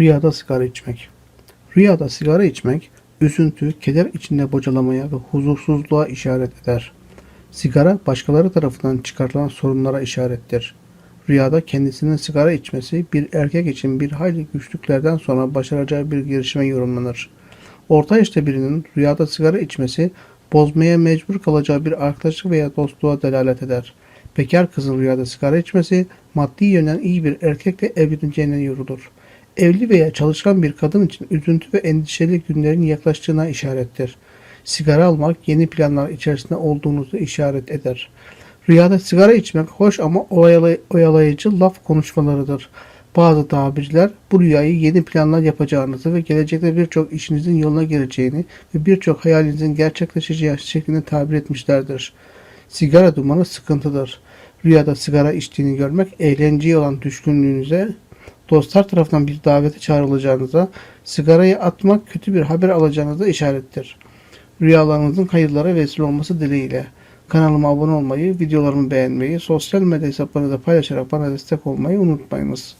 Rüyada sigara içmek. Rüyada sigara içmek, üzüntü, keder içinde bocalamaya ve huzursuzluğa işaret eder. Sigara, başkaları tarafından çıkartılan sorunlara işarettir. Rüyada kendisinin sigara içmesi, bir erkek için bir hayli güçlüklerden sonra başaracağı bir girişime yorumlanır. Orta yaşta birinin rüyada sigara içmesi, bozmaya mecbur kalacağı bir arkadaşlık veya dostluğa delalet eder. Bekar kızın rüyada sigara içmesi, maddi yönden iyi bir erkekle evleneceğine yorulur. Evli veya çalışkan bir kadın için üzüntü ve endişeli günlerin yaklaştığına işarettir. Sigara almak yeni planlar içerisinde olduğunuzu işaret eder. Rüyada sigara içmek hoş ama oyalay- oyalayıcı laf konuşmalarıdır. Bazı tabirciler bu rüyayı yeni planlar yapacağınızı ve gelecekte birçok işinizin yoluna gireceğini ve birçok hayalinizin gerçekleşeceği şeklinde tabir etmişlerdir. Sigara dumanı sıkıntıdır. Rüyada sigara içtiğini görmek eğlenceye olan düşkünlüğünüze, dostlar tarafından bir davete çağrılacağınıza, sigarayı atmak kötü bir haber alacağınıza işarettir. Rüyalarınızın hayırlara vesile olması dileğiyle. Kanalıma abone olmayı, videolarımı beğenmeyi, sosyal medya hesaplarınızda paylaşarak bana destek olmayı unutmayınız.